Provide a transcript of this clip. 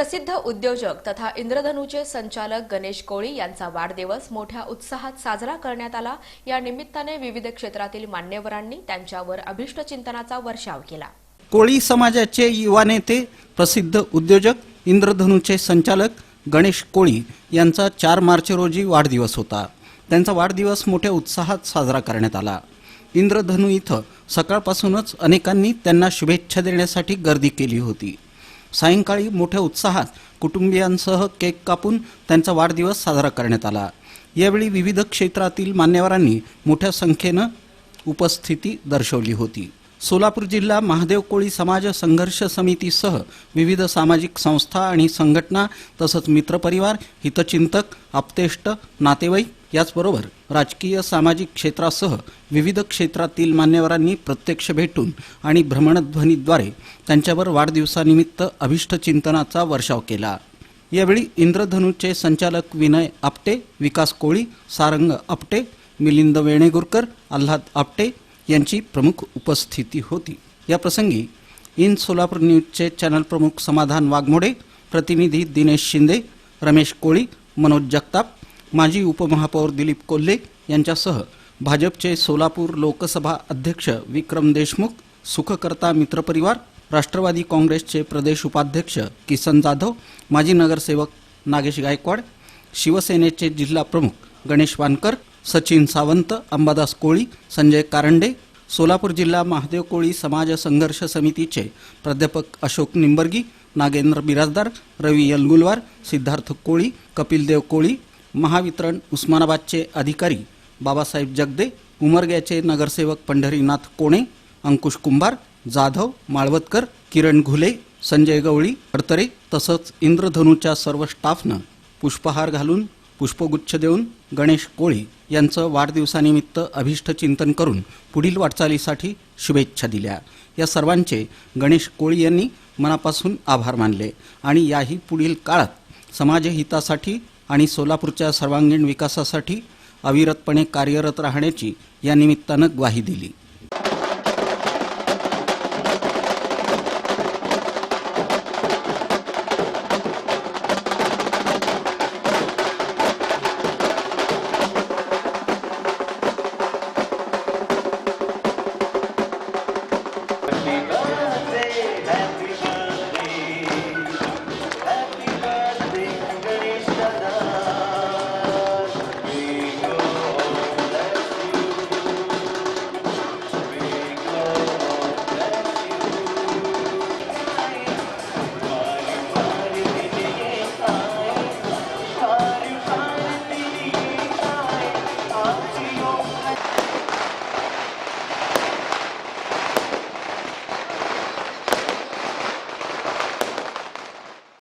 प्रसिद्ध उद्योजक तथा इंद्रधनूचे संचालक गणेश कोळी यांचा वाढदिवस मोठ्या उत्साहात साजरा करण्यात आला. या निमित्ताने विविध क्षेत्रातील मान्यवरांनी त्यांच्यावर अभिष्टचिंतनाचा वर्षाव केला. कोळी समाजाचे युवा नेते प्रसिद्ध उद्योजक इंद्रधनूचे संचालक गणेश कोळी यांचा चार मार्च रोजी वाढदिवस होता. त्यांचा वाढदिवस मोठ्या उत्साहात साजरा करण्यात आला. इंद्रधनू इथं सकाळपासूनच अनेकांनी त्यांना शुभेच्छा देण्यासाठी गर्दी केली होती. सायंकाळी मोठ्या उत्साहात कुटुंबियांसह केक कापून त्यांचा वाढदिवस साजरा करण्यात आला. यावेळी विविध क्षेत्रातील मान्यवरांनी मोठ्या संख्येनं उपस्थिती दर्शवली होती. सोलापूर जिल्हा महादेव कोळी समाज संघर्ष समितीसह विविध सामाजिक संस्था आणि संघटना तसंच मित्रपरिवार हितचिंतक आप्तेष्ट नातेवाईक याचबरोबर राजकीय सामाजिक क्षेत्रासह विविध क्षेत्रातील मान्यवरांनी प्रत्यक्ष भेटून आणि भ्रमणध्वनीद्वारे त्यांच्यावर वाढदिवसानिमित्त अभिष्टचिंतनाचा वर्षाव केला. यावेळी इंद्रधनुचे संचालक विनय आपटे विकास कोळी सारंग आपटे मिलिंद वेणेगुरकर आल्हाद आपटे यांची प्रमुख उपस्थिती होती. या प्रसंगी इन सोलापूर न्यूजचे चॅनल प्रमुख समाधान वाघमोडे प्रतिनिधी दिनेश शिंदे रमेश कोळी मनोज जगताप माजी उपमहापौर दिलीप कोल्हे यांच्यासह भाजपचे सोलापूर लोकसभा अध्यक्ष विक्रम देशमुख सुखकर्ता मित्रपरिवार राष्ट्रवादी काँग्रेसचे प्रदेश उपाध्यक्ष किसन जाधव माजी नगरसेवक नागेश गायकवाड शिवसेनेचे जिल्हा प्रमुख गणेश वानकर सचिन सावंत अंबादास कोळी संजय कारंडे सोलापूर जिल्हा महादेव कोळी समाज संघर्ष समितीचे प्राध्यापक अशोक निंबर्गी नागेंद्र बिराजदार रवी यलगुलवार सिद्धार्थ कोळी कपिलदेव कोळी महावितरण उस्मानाबादचे अधिकारी बाबासाहेब जगदे उमरग्याचे नगरसेवक पंढरीनाथ कोणे अंकुश कुंभार जाधव माळवतकर किरण घुले संजय गवळी अडतरे तसंच इंद्रधनूच्या सर्व स्टाफनं पुष्पहार घालून पुष्पगुच्छ देऊन गणेश कोळी यांचं वाढदिवसानिमित्त अभिष्ट चिंतन करून पुढील वाटचालीसाठी शुभेच्छा दिल्या. या सर्वांचे गणेश कोळी यांनी मनापासून आभार मानले आणि याही पुढील काळात समाजहितासाठी आणि सोलापूरच्या सर्वांगीण विकासासाठी अविरतपणे कार्यरत राहण्याची या निमित्तानं ग्वाही दिली.